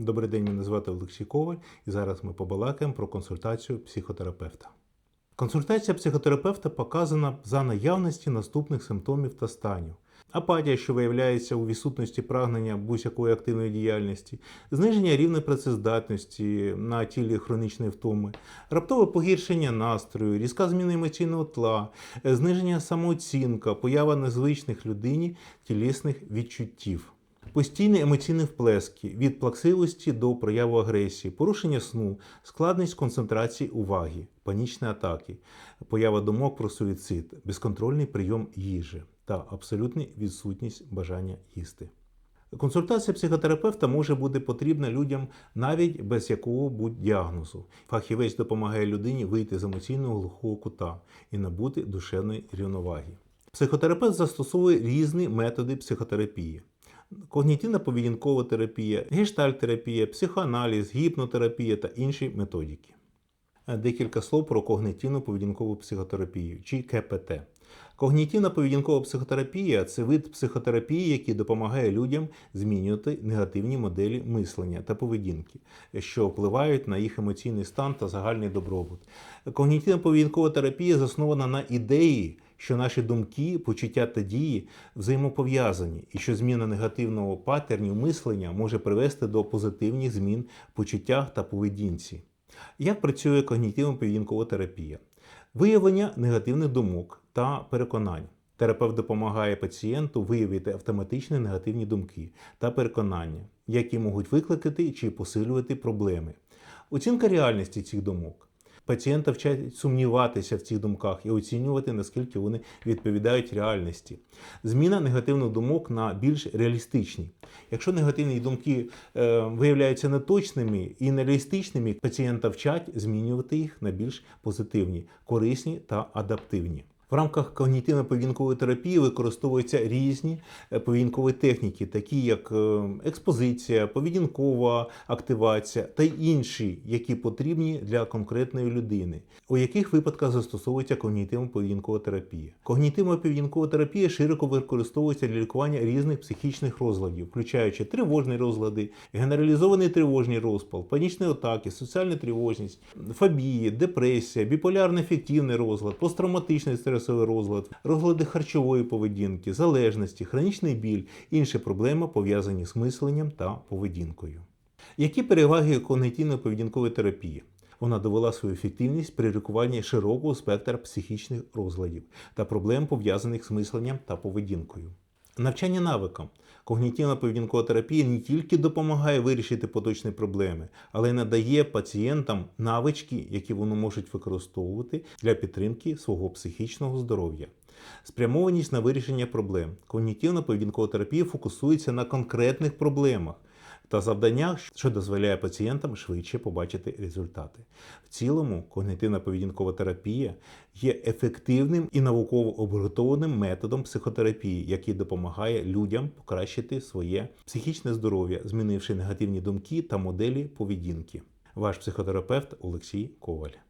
Добрий день, мене звати Олексій Коваль, і зараз ми побалакаємо про консультацію психотерапевта. Консультація психотерапевта показана за наявності наступних симптомів та станів. Апатія, що виявляється у відсутності прагнення будь-якої активної діяльності, зниження рівня працездатності на тілі хронічної втоми, раптове погіршення настрою, різка зміна емоційного тла, е, зниження самооцінка, поява незвичних людині тілесних відчуттів. Постійні емоційні вплески від плаксивості до прояву агресії, порушення сну, складність концентрації уваги, панічні атаки, поява думок про суїцид, безконтрольний прийом їжі та абсолютна відсутність бажання їсти. Консультація психотерапевта може бути потрібна людям навіть без якого-будь діагнозу. Фахівець допомагає людині вийти з емоційного глухого кута і набути душевної рівноваги. Психотерапевт застосовує різні методи психотерапії. Когнітивно-поведінкова терапія, гештальтерапія, психоаналіз, гіпнотерапія та інші методики. Декілька слов про когнітивно-поведінкову психотерапію чи КПТ. Когнітивно-поведінкова психотерапія це вид психотерапії, який допомагає людям змінювати негативні моделі мислення та поведінки, що впливають на їх емоційний стан та загальний добробут. Когнітивно-поведінкова терапія заснована на ідеї, що наші думки, почуття та дії взаємопов'язані, і що зміна негативного паттернів мислення може привести до позитивних змін в почуттях та поведінці. Як працює когнітивно-поведінкова терапія? Виявлення негативних думок та переконань. Терапевт допомагає пацієнту виявити автоматичні негативні думки та переконання, які можуть викликати чи посилювати проблеми. Оцінка реальності цих думок. Пацієнта вчать сумніватися в цих думках і оцінювати, наскільки вони відповідають реальності. Зміна негативних думок на більш реалістичні. Якщо негативні думки е, виявляються неточними і нереалістичними, пацієнта вчать змінювати їх на більш позитивні, корисні та адаптивні. В рамках когнітивно-поведінкової терапії використовуються різні е, поведінкові техніки, такі як е, експозиція, поведінкова активація та інші, які потрібні для конкретної людини. У яких випадках застосовується когнітивно-поведінкова терапія? Когнітивно-поведінкова терапія широко використовується для лікування різних психічних розладів, включаючи тривожні розлади, генералізований тривожний розпал, панічні атаки, соціальна тривожність, фобії, депресія, біполярний ефективний розлад, посттравматичний стрес стресовий розлад, розлади харчової поведінки, залежності, хронічний біль, інші проблеми пов'язані з мисленням та поведінкою. Які переваги когнітивно-поведінкової терапії? Вона довела свою ефективність при лікуванні широкого спектра психічних розладів та проблем пов'язаних з мисленням та поведінкою. Навчання навикам. Когнітивна поведінкова терапія не тільки допомагає вирішити поточні проблеми, але й надає пацієнтам навички, які вони можуть використовувати для підтримки свого психічного здоров'я. Спрямованість на вирішення проблем. Когнітивна поведінкова терапія фокусується на конкретних проблемах та завданнях, що дозволяє пацієнтам швидше побачити результати. В цілому, когнітивна поведінкова терапія є ефективним і науково обґрунтованим методом психотерапії, який допомагає людям покращити своє психічне здоров'я, змінивши негативні думки та моделі поведінки. Ваш психотерапевт Олексій Коваль.